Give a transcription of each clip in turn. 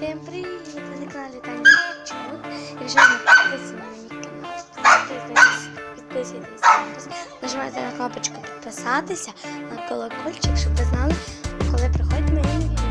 Всім привіт! Ви на каналі Таня ви не підписані на мій канал, підписуйтесь. Нажимайте на кнопочку підписатися, на колокольчик, щоб ви знали, коли приходять мої відео.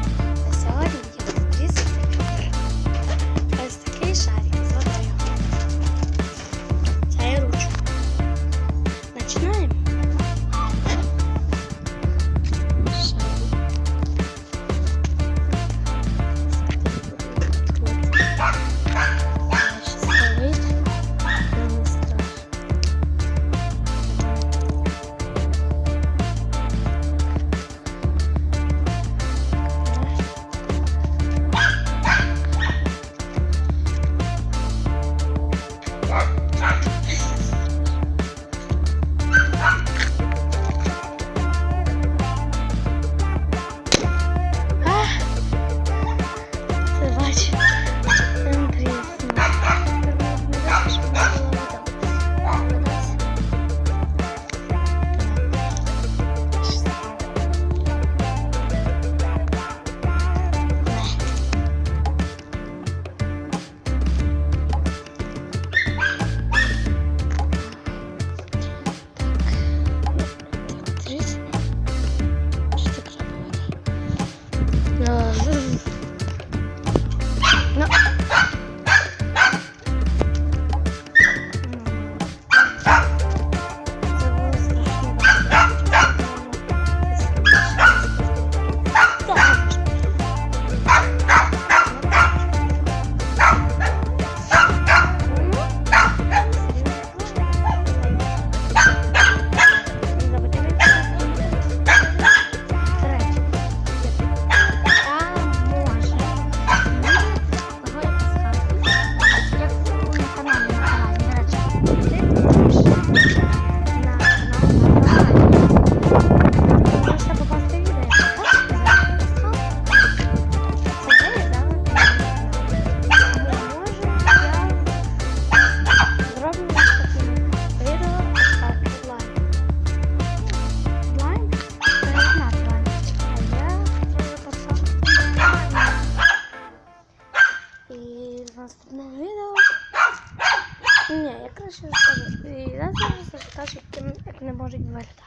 Зараз розкажу, як не можуть виглядати.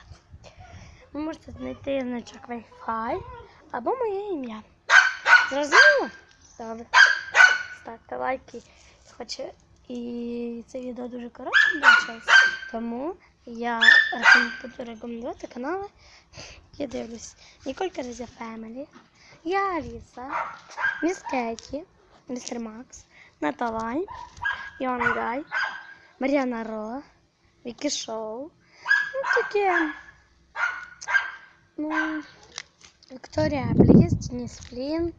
Ви можете знайти значок Wi-Fi або моє ім'я. Зрозуміло? Добре. Ставте лайки. Хоче і це відео дуже коротке вийшло. Тому я буду рекомендувати канали. Я дивлюсь Ніколь Каразя Фемелі, я Аліса, Міс Кеті, Містер Макс, Наталай, Іон Гай, Мар'яна Ро, Вікі Шоу. Ну, таке. Ну, Вікторія Бліс, Денис Флін,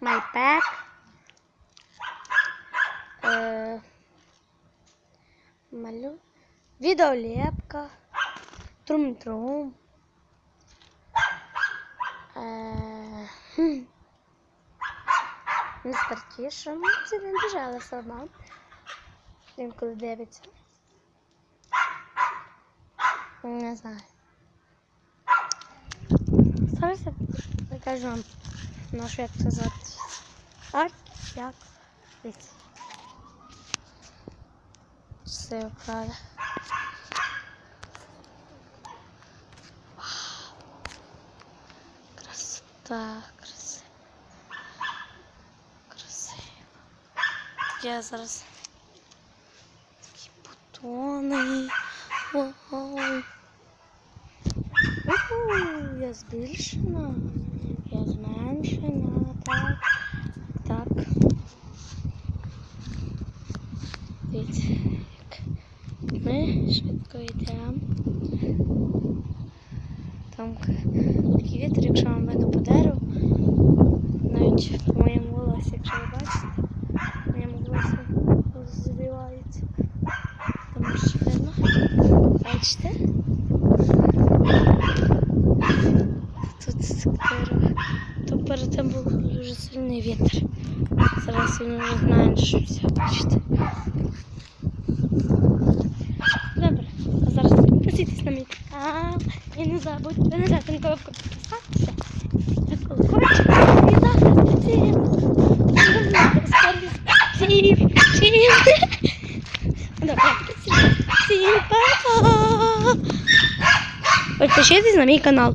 Майпек. Е, малю. Відеолепка. Трум-трум. Е, хм. Тіша. Ну, це не дуже, але все одно. Він коли дивиться. Не знаю. Зараз я покажу вам нашу, як це звати. Арт, як. Все правда. Красота, Я зараз такі бутони. Ой. Уху, я збільшена. Я зменшена. Так. Так. Дивіться, як ми швидко йдемо. Там такий вітер, якщо вам видно по дереву, навіть в моєму волосі, якщо ви бачите, в моєму волосі розвивається. Там ще видно. Бачите? Тут дерево. То перед цим був дуже сильний вітер. Зараз він вже зменшився, бачите. Добре, а зараз підписуйтесь на мій канал і не забудьте нажати на кнопку підписатися. Колокольчик. Підпишитесь на мій канал.